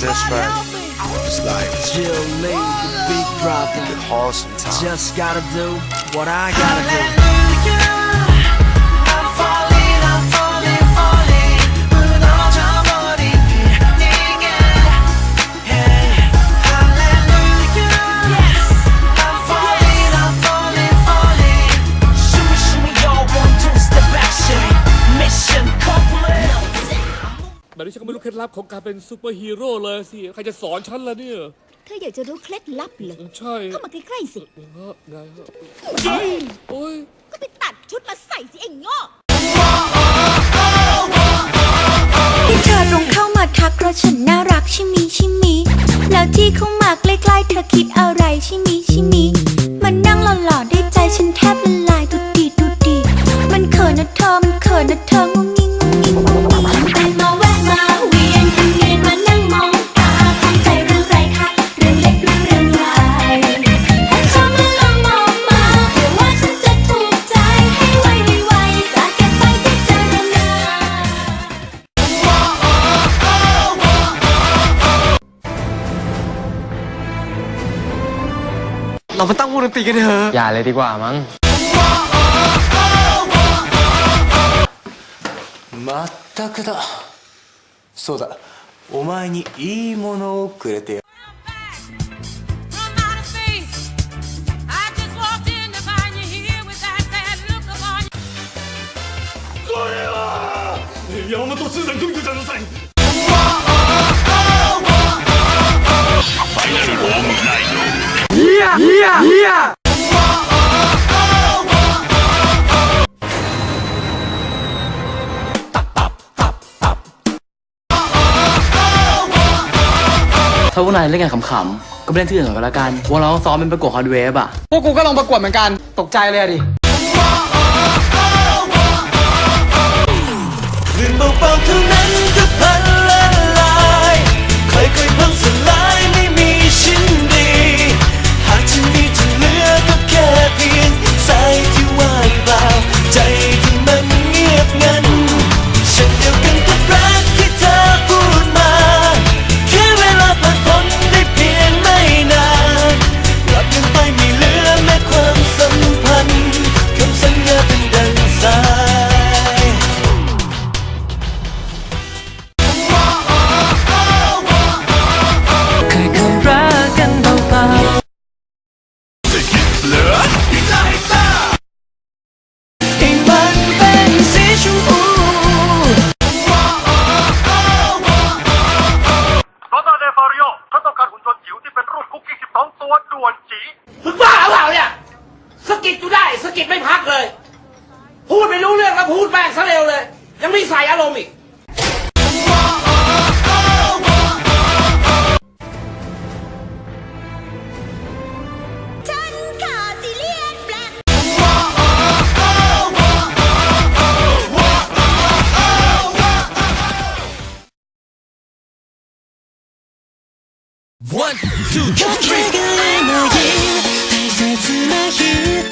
this right. It's like Jill Lee, the big brother. hard sometimes. Just gotta do what I gotta do. แบบนี้ฉันก็ไม่รู้เคล็ดลับของการเป็นซูเปอร์ฮีโร่เลยสิ ใครจะสอนฉันล่ะเนี่ย เธออยากจะรู้เคล็ดลับเหรอ ใช่เข้ามาใกล้ๆสิเงาะไงฮะโอ้ยก็ไปตัดชุดมาใส่สิไอ้โง่ที่เธอตรงเข้ามาทักเพราะฉันน่ารักใช่มีใช่มี แล้วที่เข้ามาใกล้ๆเธอคิดอะไรใช่มีใช่มีมันนั่งหล่อๆได้ใจฉันแทบละลายตุดดีตุดดี มันเขินนะเธอ เรามาตั้งวงดนตรีกันเถอะ อย่าเลยดีกว่ามั้ง まったくだそうだお前にいいものをくれてや From outer space. I just walked in to find you here with that sad look upon your ถ้าพวกนายเล่นกันขำๆ ก็ไปเล่นที่อื่นก่อนก็แล้วกันวงเราต้องซ้อมเป็นประกวดฮอตเวฟอะพวกกูก็ลองประกวดเหมือนกัน ตกใจเลยอะดิ เรื่องเบาๆเท่านั้นะกิดไม่พักเลย พูดไม่รู้เรื่องแล้วพูดแม่งซะเร็วเลย ยังมีใส่อารมณ์อีก ฉันขาซิเลียนแบล็ค One, two, three がない大切な人